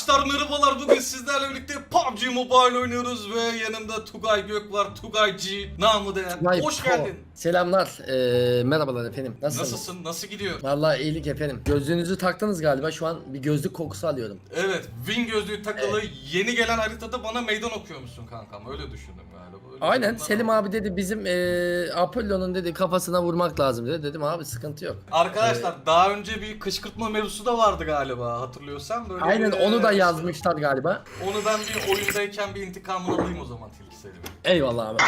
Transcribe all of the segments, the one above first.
Arkadaşlar merhabalar bugün sizlerle birlikte PUBG Mobile oynuyoruz ve yanımda Tugay Gök var Tugay G namı değer. Hoş po. geldin. Selamlar. Ee, merhabalar efendim. Nasılsınız? Nasılsın? Nasıl gidiyor? Vallahi iyilik efendim. Gözlüğünüzü taktınız galiba. Şu an bir gözlük kokusu alıyorum. Evet, Win gözlüğü takılı yeni gelen haritada bana meydan okuyormuşsun kankam. Öyle düşündüm galiba. Aynen. Selim abi dedi bizim ee, Apollo'nun dedi kafasına vurmak lazım dedi. Dedim abi sıkıntı yok. Arkadaşlar daha önce bir kışkırtma mevzusu da vardı galiba hatırlıyorsan. Böyle Aynen bir- onu da yazmışlar galiba. Onu ben bir oyundayken bir intikamını alayım o zaman Tilki Selim'in. Eyvallah abi.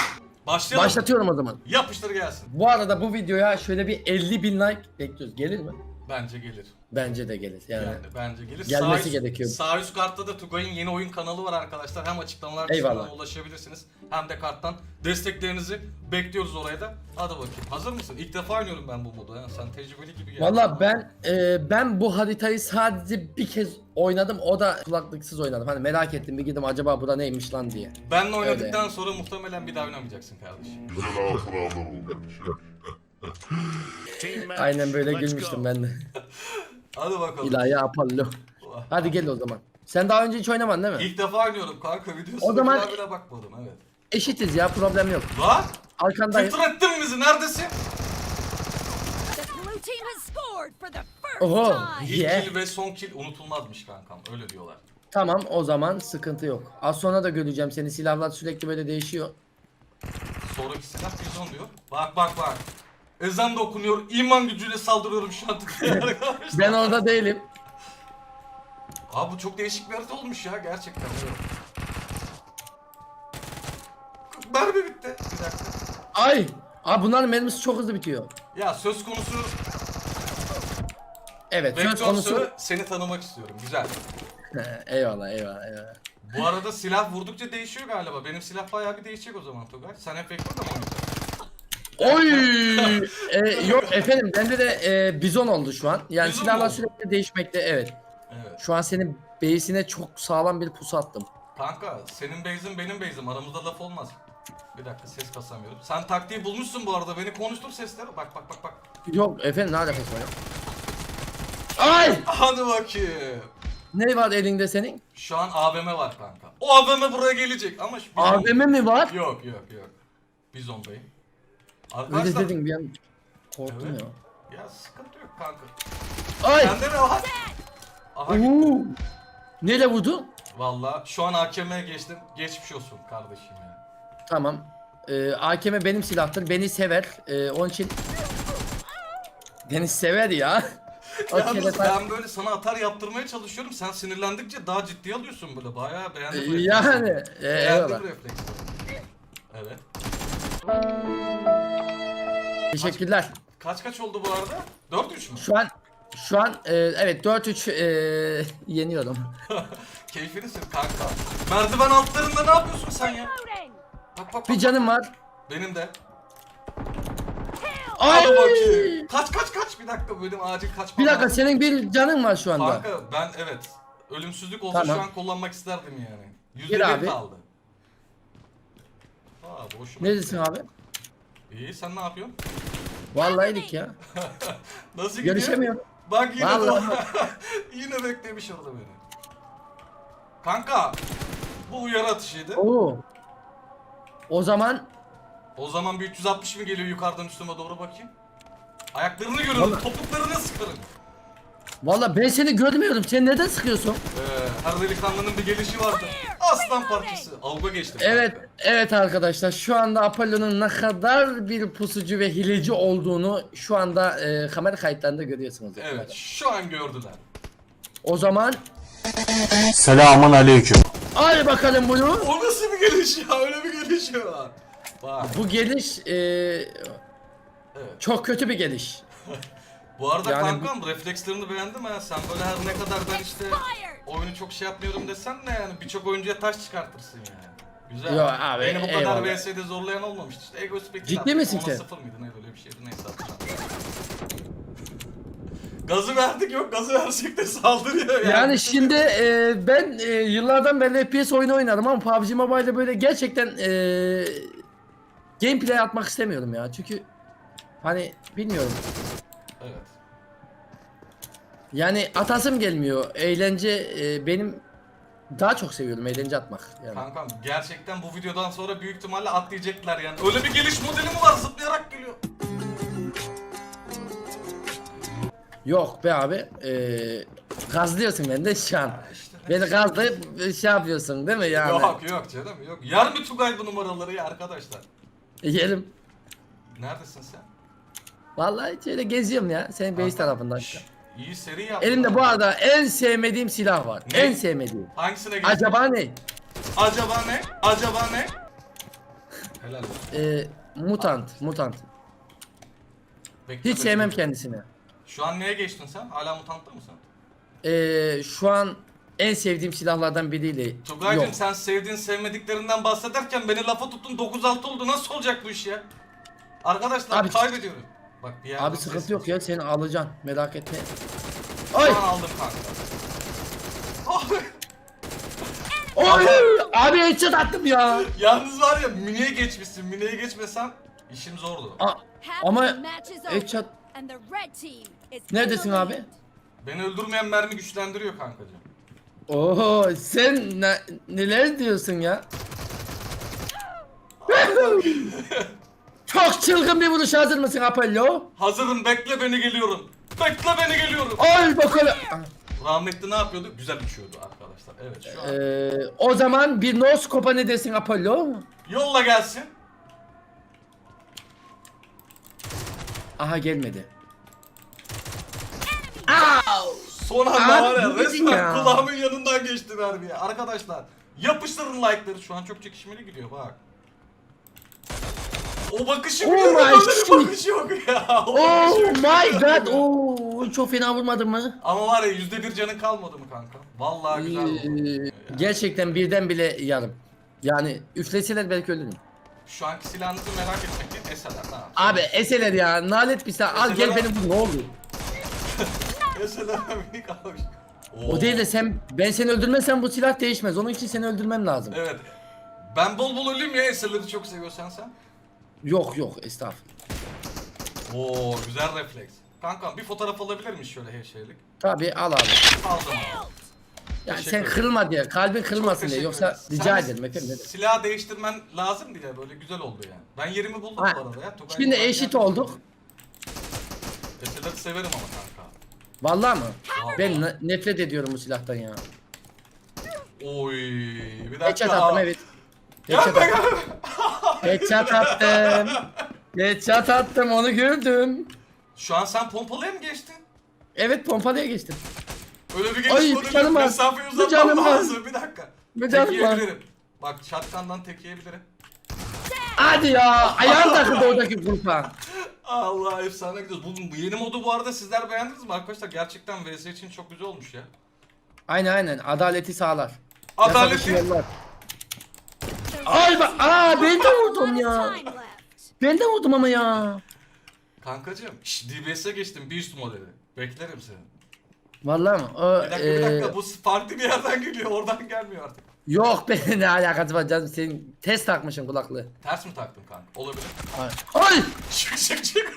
Başlayalım. Başlatıyorum o zaman. Yapıştır gelsin. Bu arada bu videoya şöyle bir 50 bin like bekliyoruz. Gelir mi? Bence gelir. Bence de gelir. Yani. Yani bence gelir. Gelmesi sağ gerekiyor. Sağ üst kartta da Tugay'ın yeni oyun kanalı var arkadaşlar. Hem açıklamalar Eyvallah. kısmına ulaşabilirsiniz hem de karttan desteklerinizi bekliyoruz oraya da. Hadi bakayım. Hazır mısın? İlk defa oynuyorum ben bu modu. ya. Sen tecrübeli gibi geldin. Valla ben ee, ben bu haritayı sadece bir kez oynadım. O da kulaklıksız oynadım. Hani merak ettim bir gidip acaba bura neymiş lan diye. Benle oynadıktan sonra muhtemelen bir daha oynamayacaksın kardeşim. Aynen böyle gülmüştüm ben de. Hadi bakalım. İlahi Apollo. Hadi gel o zaman. Sen daha önce hiç oynamadın değil mi? İlk defa oynuyorum kanka. Videosuna O zaman- bile bakmadım evet. Eşitiz ya problem yok. Lan! Arkandayım. Filtre ettin bizi? Neredesin? Oho. İlk Yeah. kill ve son kill unutulmazmış kankam. Öyle diyorlar. Tamam o zaman sıkıntı yok. Az sonra da göreceğim seni silahlar sürekli böyle değişiyor. Sonraki silah bizon diyor. Bak bak bak. Ezan da okunuyor. İman gücüyle saldırıyorum şu an. Ben orada değilim. Abi bu çok değişik bir harita olmuş ya gerçekten. Mermi bitti. Bir dakika. Ay! Abi bunların mermisi çok hızlı bitiyor. Ya söz konusu Evet söz konusu. Seni tanımak istiyorum. Güzel. eyvallah eyvallah eyvallah. Bu arada silah vurdukça değişiyor galiba. Benim silah bayağı bir değişecek o zaman Tugay. Sen hep Vektör de mi oynayacaksın? Oy! Ee, yok efendim bende de e, bizon oldu şu an. Yani Bizon silahlar oldu? sürekli değişmekte evet. Evet. Şu an senin beysine çok sağlam bir pusu attım. Kanka senin base'in benim base'im. Aramızda laf olmaz. Bir dakika ses kasamıyorum. Sen taktiği bulmuşsun bu arada. Beni konuştur sesleri. Bak bak bak bak. Yok efendim ne alakası var ya? Ay! Hadi bakayım. Ne var elinde senin? Şu an AVM var kanka. O AVM buraya gelecek ama şu bizon- AVM mi var? Yok yok yok. Bizon'dayım. Öyle Arkadaşlar dedin bir an korktum Evet. ya. ya sıkıntı yok kanka. Ay! Bende ne var? Aha gitti. Oo! Neyle vurdu? Valla şu an AKM'ye geçtim. Geçmiş olsun kardeşim ya. Tamam. Ee, AKM benim silahtır. Beni sever. Ee, onun için Beni sever ya. O Yalnız ben böyle sana atar yaptırmaya çalışıyorum. Sen sinirlendikçe daha ciddi alıyorsun böyle. Bayağı beğendim. Ee, yani e, eyvallah. Beğendim refleksleri. Evet. Teşekkürler. Kaç kaç oldu bu arada? 4-3 mü? Şu an şu an e, evet 4-3 e, yeniyorum. Keyfini sür kanka. Merdiven altlarında ne yapıyorsun sen ya? Loading. Bak bak Bir bak. canım var. Benim de. Ay! Hadi bakayım. Kaç kaç kaç. Bir dakika benim acil kaçmam Bir dakika lazım. senin bir canın var şu anda. Kanka ben evet. Ölümsüzlük olsa Tamam. şu an kullanmak isterdim yani. Gir Yüzde bir abi. kaldı. Aa boşuma. Neredesin abi? İyi sen ne yapıyorsun? Vallahi iyilik ya. Nasıl gidiyor? Görüşemiyorum. Bak yine Vallahi. yine beklemiş orada beni. Kanka bu uyarı atışıydı. Oo. O zaman O zaman bir 360 mı geliyor yukarıdan üstüme doğru bakayım. Ayaklarını görüyorum, topuklarını sıkarım. Valla ben seni görmüyorum. Sen neden sıkıyorsun? Ee, her delikanlının bir gelişi vardı. Aslan parçası. Avga geçtim. Evet, evet arkadaşlar. Şu anda Apollo'nun ne kadar bir pusucu ve hileci olduğunu şu anda e, kamera kayıtlarında görüyorsunuz. Evet, şu an gördüler. O zaman Selamun aleyküm. hadi bakalım bunu. O nasıl bir geliş ya? Öyle bir geliş var. Bak. Bu geliş e, Evet. çok kötü bir geliş. Bu arada Yani kankam reflekslerini beğendim ha. Sen böyle her ne kadar ben işte oyunu çok şey yapmıyorum desen de yani birçok oyuncuya taş çıkartırsın yani. Güzel. Yo abi, Beni bu kadar eyvallah. VS'de zorlayan olmamıştı. İşte Ego Spectre Ciddi misin sen? sıfır mıydı ne böyle bir şeydi neyse gazı verdik yok gazı versek de saldırıyor yani. Yani şimdi e, ben e, yıllardan beri FPS oyunu oynarım ama PUBG Mobile'de böyle gerçekten e, gameplay atmak istemiyorum ya. Çünkü hani bilmiyorum. Evet. Yani atasım gelmiyor. Eğlence e, benim daha çok seviyorum eğlence atmak. Yani. Kankam gerçekten bu videodan sonra büyük ihtimalle atlayacaklar yani. Öyle bir geliş modeli mi var zıplayarak geliyor. Yok be abi. Eee gazlıyorsun beni de şu an. işte. Beni gazlayıp şey yapıyorsun değil mi yani? Yok yok canım yok. Yer mi Tugay bu numaraları ya arkadaşlar? Yerim. Neredesin sen? Vallahi şöyle geziyorum ya. Senin base tarafından. Şşş, İyi seri yaptın. Elimde bu arada en sevmediğim silah var. Ne? En sevmediğim. Hangisine geçtin? Acaba ne? Acaba ne? Acaba ne? Helal olsun. Ee, mutant, mutant. Bekle, Hiç bekle. sevmem kendisini. Şu an neye geçtin sen? Hala mutantta mısın? Ee, şu an en sevdiğim silahlardan biriyle. Tugay'cım Yok. sen sevdiğin sevmediklerinden bahsederken beni lafa tuttun 9-6 oldu nasıl olacak bu iş ya? Arkadaşlar Abi- kaybediyorum. Bak bir yerde Abi sıkıntı yok ya seni alacağım merak etme. Oy! an aldım kanka. Oy! Abi headshot attım ya. Yalnız var ya miniye geçmişsin. Miniye geçmesen işim zordu. A- Ama headshot Neredesin abi? Beni öldürmeyen mermi güçlendiriyor kankacığım. Oo sen ne, neler diyorsun ya? Çok çılgın bir vuruş hazır mısın Apollo? Hazırım bekle beni geliyorum. Bekle beni geliyorum. Ay bakalım. Rahmetli ne yapıyordu? Güzel uçuyordu arkadaşlar. Evet şu an. Ee, o zaman bir no scope'a ne desin Apollo? Yolla gelsin. Aha gelmedi. Son anda Abi, var ya ne resmen ya? kulağımın yanından geçti mermiye. Arkadaşlar yapıştırın like'ları. Şu an çok çekişmeli gidiyor bak. O bakışı Oh biliyorum. my shit. bakışı yok ya. O Oh yok. my god. Oo çok fena vurmadın mı? Ama var ya yüzde bir canın kalmadı mı kanka? Vallahi güzel oldu. Ee, gerçekten birden bile yarım. Yani üfleseler belki ölürüm. Şu anki silahınızı merak etmek değil. Eseler tamam. Abi eseler ya nalet bir silah. Al gel Eseler- beni vur ne olur. Eseler minik almış. O değil de sen ben seni öldürmezsem bu silah değişmez. Onun için seni öldürmem lazım. Evet. Ben bol bol öleyim ya eserleri çok seviyorsan sen. Yok yok estağfurullah. Oo güzel refleks. Kankam bir fotoğraf alabilir miyiz şöyle her şeylik? Tabii al abi. Aldım. Yani Teşekkür sen ederim. kırılma diye, kalbin kırılmasın diye. Yoksa rica Sen ederim efendim. demek. Silah değiştirmen lazım diye böyle güzel oldu yani. Ben yerimi buldum Ha, bu arada ya. Tugay Şimdi Tugay eşit olduk. Eserleri severim ama kanka. Vallahi mı? Vallahi. Ben ne- nefret ediyorum bu silahtan ya. Oy bir dakika. Headshot attım evet. Headshot Gelme attım. Headshot attım. Headshot attım onu gördüm. Şu an sen pompalıya mı geçtin? Evet pompalıya geçtim. Öyle bir Ay, geliş bir canım var. mesafeyi Bir uzatmam canım var. lazım. Bir dakika. Bir canım var. Tekleyebilirim. Bak shotgun'dan tekleyebilirim. Hadi ya ayağım takıldı oradaki grupa. Allah efsane gidiyoruz. Bu, bu yeni modu bu arada sizler beğendiniz mi arkadaşlar? Gerçekten VS için çok güzel olmuş ya. Aynen aynen adaleti sağlar. Adaleti- yollar. Ay bak aa ben de vurdum ya. Ben de vurdum ama ya. Kankacığım, şş, DBS'e geçtim bir üst modeli. Beklerim seni. Vallahi mı? O, Bir dakika bir dakika eee, bu farklı bir yerden geliyor oradan gelmiyor artık. yok be ne alakası var canım senin test takmışsın kulaklığı. Ters mi taktın kanka? Olabilir. Ay. Ay! Çık çık çık.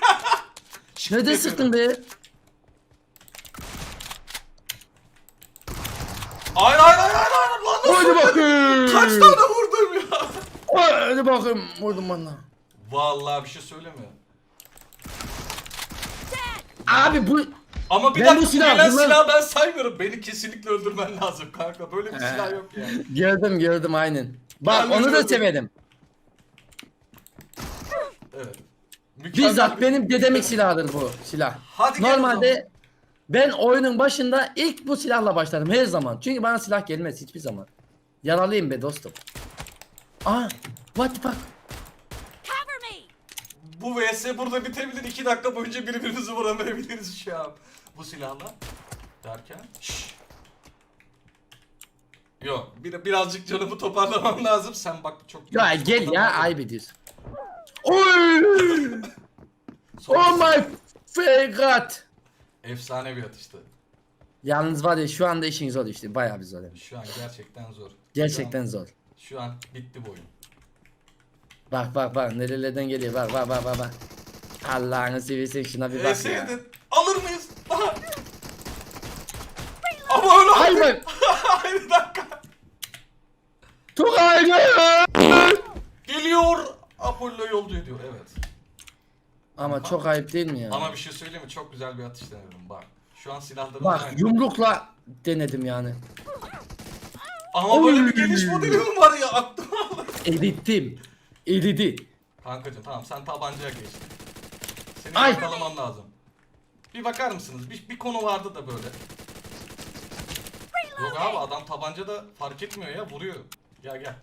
Çık Neden dedim. sıktın be? Hayır hayır hayır hayır hayır lan nasıl? Hadi bakayım. Kaç tane? Hadi bakayım vurdum bana. Vallahi bir şey söylemiyorum. Abi bu Ama bir Ben dakika bu silah- gelen bunlar- silahı ben saymıyorum. Beni kesinlikle öldürmen lazım kanka. Böyle bir silah yok yani. gördüm gördüm aynen. Bak Ben onu da gördüm. severim. Evet. Mükemmel Bizzat bir- benim dedemin silahıdır bu silah. Hadi gel o Normalde ben oyunun başında ilk bu silahla başlarım her zaman. Çünkü bana silah gelmez hiçbir zaman. Yaralıyım be dostum. Aa, what the fuck? Cover me. Bu vs burada bitebilir. 2 dakika boyunca birbirimizi vuramayabiliriz şu an. Bu silahla. Derken. Şşş. Yok bir, birazcık canımı toparlamam lazım. Sen bak çok... Ya gel ya ayıp ediyorsun. Oy! Oh my god. Efsane bir atıştı. Yalnız var ya şu anda işin zor işte bayağı bir zor. yani. Şu an gerçekten zor. Gerçekten an, zor. Şu an bitti bu oyun. Bak bak bak nerelerden geliyor bak bak bak bak. bak. Allah'ını seversen şuna bir bak ya. Alır mıyız? Ama öyle Hayır bak. Aynı dakika. Çok ayrı. Geliyor. Apollo yolcu ediyor. Evet. Ama Bak. çok ayıp değil mi ya? Ama bir şey söyleyeyim mi? Çok güzel bir atış denedim. Bak. Şu an silahları... Bak yumrukla denedim yani. Ama böyle Oy. bir geliş modeli mi var ya aklıma aldı. Erittim. Eridi. Kankacım tamam sen tabancaya geç. Seni Ay. yakalamam lazım. Bir bakar mısınız? Bir, bir konu vardı da böyle. Yok abi adam tabanca da fark etmiyor ya vuruyor. Gel gel.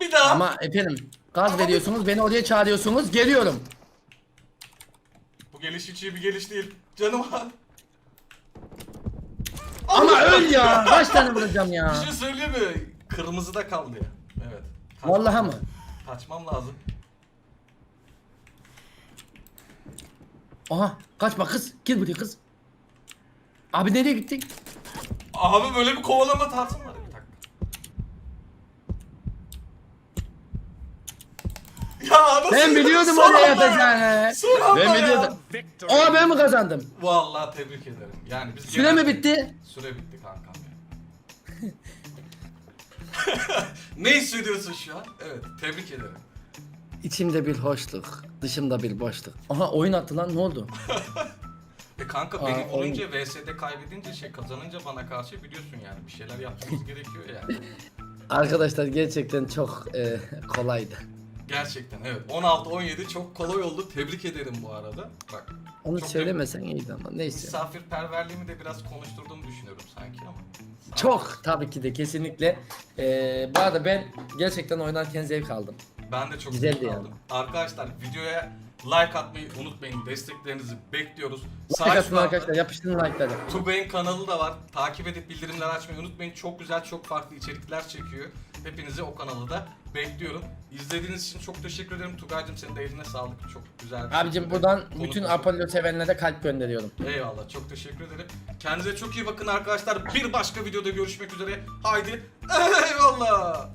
Bir daha. Ama efendim gaz veriyorsunuz beni oraya çağırıyorsunuz geliyorum. Bu geliş hiç iyi bir geliş değil. Canım var. Ama öl ya. Kaç tane vuracağım Bir ya. şey söyleyeyim mi? Kırmızıda kaldı ya. Evet. Kaç- Vallahi mı? Kaçmam lazım. Aha kaçma kız. Gel buraya kız. Abi nereye gittik? Abi böyle bir kovalama tarzım var. Bir dakika. Ya nasıl? Ben biliyordum oraya yatacağını. Son anda Ben ya. biliyordum. Aa ben mi kazandım? Vallahi tebrik ederim. Yani biz Süre mi bitti? Süre bitti kankam ya. ne hissediyorsun şu an? Evet, tebrik ederim. İçimde bir hoşluk, dışımda bir boşluk. Aha oyun attı lan ne oldu? E kanka Aa, beni vurunca VS'de kaybedince şey kazanınca bana karşı biliyorsun yani bir şeyler yapmamız gerekiyor yani. Arkadaşlar gerçekten çok e, kolaydı. Gerçekten evet 16-17 çok kolay oldu tebrik ederim bu arada. Bak Onu çok söylemesen iyiydi ama neyse. misafirperverliğimi de biraz konuşturduğumu düşünüyorum sanki ama. Çok tabii ki de kesinlikle. Ee, bu arada ben gerçekten oynarken zevk aldım. Ben de çok Güzeldi zevk yani. aldım. Arkadaşlar videoya like atmayı unutmayın. Desteklerinizi bekliyoruz. Like Sağ atın arkadaşlar yapıştırın like'ları. Tubey'in kanalı da var. Takip edip bildirimleri açmayı unutmayın. Çok güzel, çok farklı içerikler çekiyor. Hepinizi o kanalı da bekliyorum. İzlediğiniz için çok teşekkür ederim. Tugay'cım senin de eline sağlık. Çok güzel. bir Abicim buradan bütün Apollo sevenlere kalp gönderiyorum. Eyvallah çok teşekkür ederim. Kendinize çok iyi bakın arkadaşlar. Bir başka videoda görüşmek üzere. Haydi eyvallah.